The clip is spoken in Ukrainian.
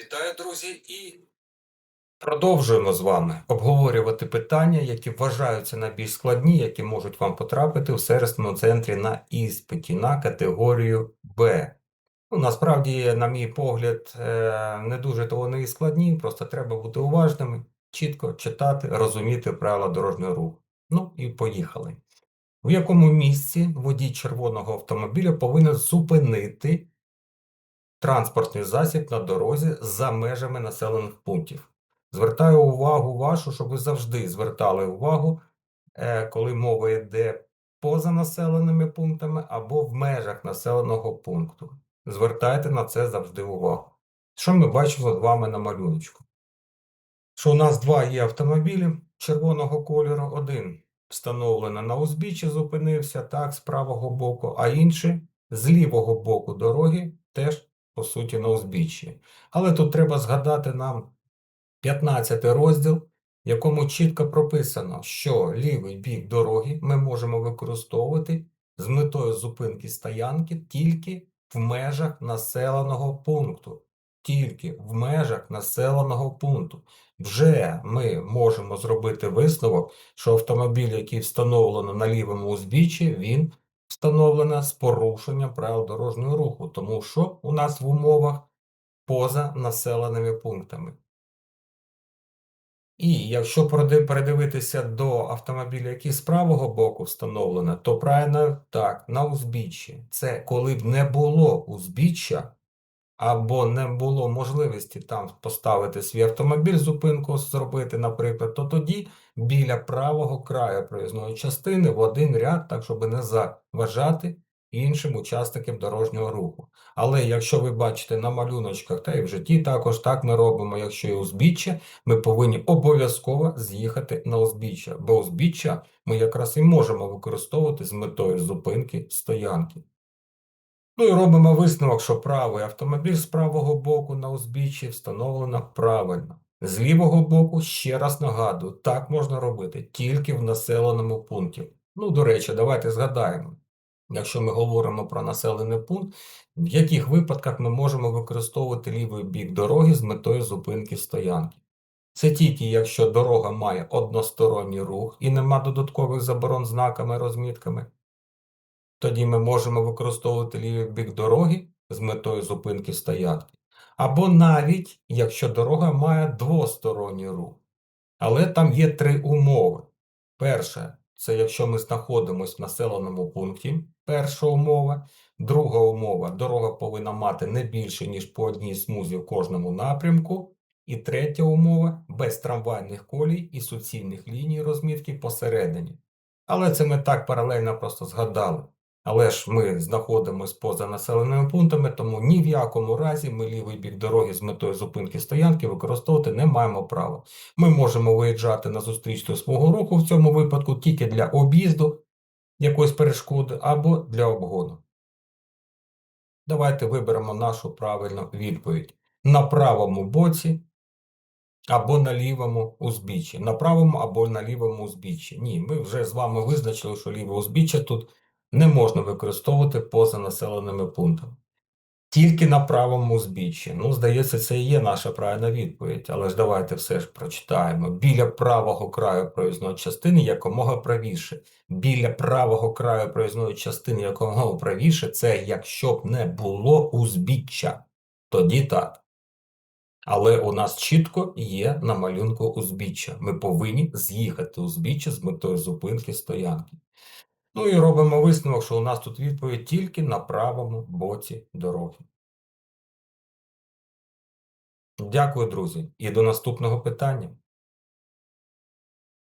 Вітаю, друзі, і продовжуємо з вами обговорювати питання, які вважаються найбільш складні, які можуть вам потрапити в сервісному центрі на іспиті на категорію Б. Ну, насправді, на мій погляд, е, не дуже то вони і складні, просто треба бути уважними, чітко читати, розуміти правила дорожнього руху. Ну і поїхали. В якому місці водій червоного автомобіля повинен зупинити транспортний засіб на дорозі за межами населених пунктів. Звертаю увагу вашу, щоб ви завжди звертали увагу, е, коли мова йде поза населеними пунктами або в межах населеного пункту. Звертайте на це завжди увагу. Що ми бачимо з вами на малюночку? Що у нас два є автомобілі червоного кольору, один встановлено на узбіччі, зупинився так, з правого боку, а інший з лівого боку дороги теж по суті, на узбіччі. Але тут треба згадати нам 15 розділ, в якому чітко прописано, що лівий бік дороги ми можемо використовувати з метою зупинки стоянки тільки в межах населеного пункту. Тільки в межах населеного пункту. Вже ми можемо зробити висновок, що автомобіль, який встановлено на лівому узбіччі, він встановлена з порушенням правил дорожнього руху, тому що у нас в умовах поза населеними пунктами. І якщо передивитися до автомобіля, який з правого боку встановлено, то правильно так, на узбіччі. Це коли б не було узбіччя, або не було можливості там поставити свій автомобіль, зупинку зробити, наприклад, то тоді біля правого краю проїзної частини в один ряд, так щоб не заважати іншим учасникам дорожнього руху. Але якщо ви бачите на малюночках, та і в житті також так ми робимо, якщо є узбіччя, ми повинні обов'язково з'їхати на узбіччя, бо узбіччя ми якраз і можемо використовувати з метою зупинки стоянки. Ну і робимо висновок, що правий автомобіль з правого боку на узбіччі встановлено правильно. З лівого боку, ще раз нагадую, так можна робити тільки в населеному пункті. Ну, до речі, давайте згадаємо, якщо ми говоримо про населений пункт, в яких випадках ми можемо використовувати лівий бік дороги з метою зупинки стоянки. Це тільки якщо дорога має односторонній рух і нема додаткових заборон знаками розмітками. Тоді ми можемо використовувати лівий бік дороги з метою зупинки стоянки. Або навіть якщо дорога має двосторонній рух. Але там є три умови. Перше, це якщо ми знаходимося в населеному пункті, перша умова. Друга умова дорога повинна мати не більше, ніж по одній смузі в кожному напрямку. І третя умова без трамвайних колій і суцільних ліній розмітки посередині. Але це ми так паралельно просто згадали. Але ж ми знаходимося поза населеними пунктами, тому ні в якому разі ми лівий бік дороги з метою зупинки стоянки використовувати не маємо права. Ми можемо виїжджати на зустрічну смугу руху в цьому випадку тільки для об'їзду якоїсь перешкоди або для обгону. Давайте виберемо нашу правильну відповідь. На правому боці або на лівому узбіччі. На правому або на лівому узбіччі. Ні, ми вже з вами визначили, що ліве узбіччя тут не можна використовувати поза населеними пунктами. Тільки на правому узбіччі. Ну, здається, це і є наша правильна відповідь, але ж давайте все ж прочитаємо. Біля правого краю проїзної частини якомога правіше. Біля правого краю проїзної частини якомога правіше, це якщо б не було узбіччя. Тоді так. Але у нас чітко є на малюнку узбіччя. Ми повинні з'їхати узбіччя з метою зупинки стоянки. Ну і робимо висновок, що у нас тут відповідь тільки на правому боці дороги. Дякую, друзі, і до наступного питання.